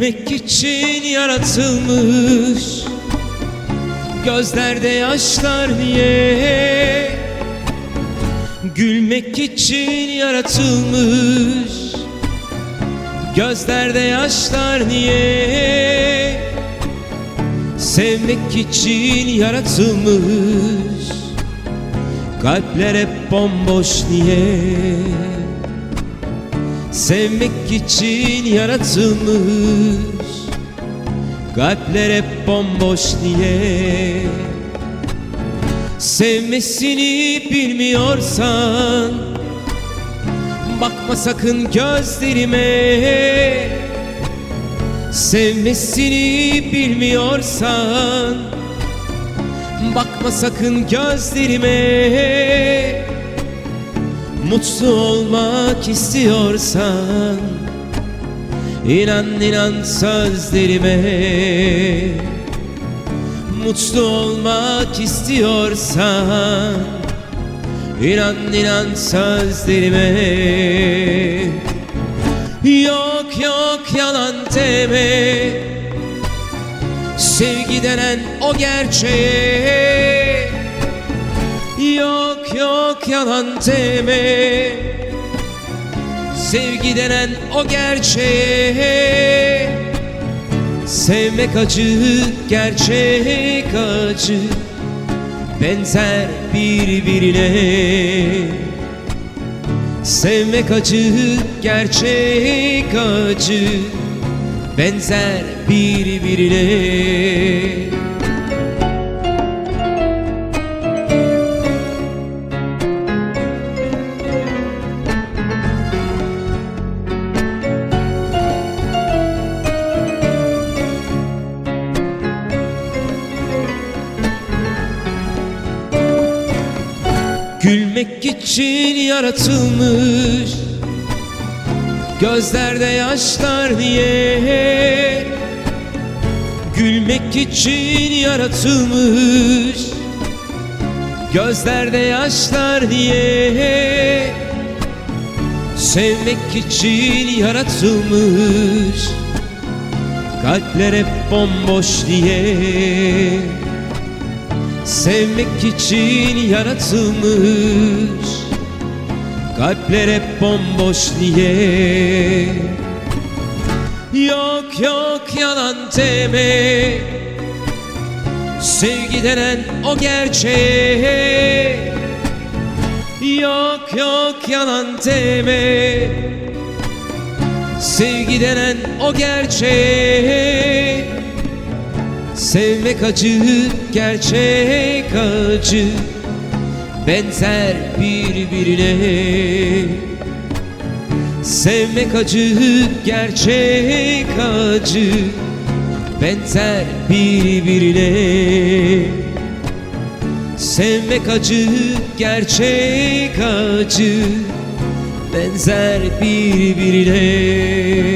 Gülmek için yaratılmış. Gözlerde yaşlar niye? Gülmek için yaratılmış. Gözlerde yaşlar niye? Sevmek için yaratılmış. Kalpler hep bomboş niye Sevmek için yaratılmış Kalpler hep bomboş niye Sevmesini bilmiyorsan Bakma sakın gözlerime. Sevmesini bilmiyorsan Bakma sakın gözlerime Mutlu olmak istiyorsan İnan inan sözlerime. Mutlu olmak istiyorsan İnan inan sözlerime. Yok yok yalan deme. Sevgi denen o gerçeğe yalan deme. Sevgi denen o gerçeğe Sevmek acı, gerçek acı Benzer birbirine. Sevmek acı, gerçek acı Benzer birbirine Gülmek için yaratılmış Gözlerde yaşlar diye Gülmek için yaratılmış Gözlerde yaşlar diye Sevmek için yaratılmış Kalpler hep bomboş diye Sevmek için yaratılmış Kalpler hep bomboş niye Yok yok yalan deme. Sevgi denen o gerçeğe. Yok yok yalan deme. Sevgi denen o gerçeğe Sevmek acı, gerçek acı. Benzer birbirine. Sevmek acı, gerçek acı. Benzer birbirine. Sevmek acı, gerçek acı. Benzer birbirine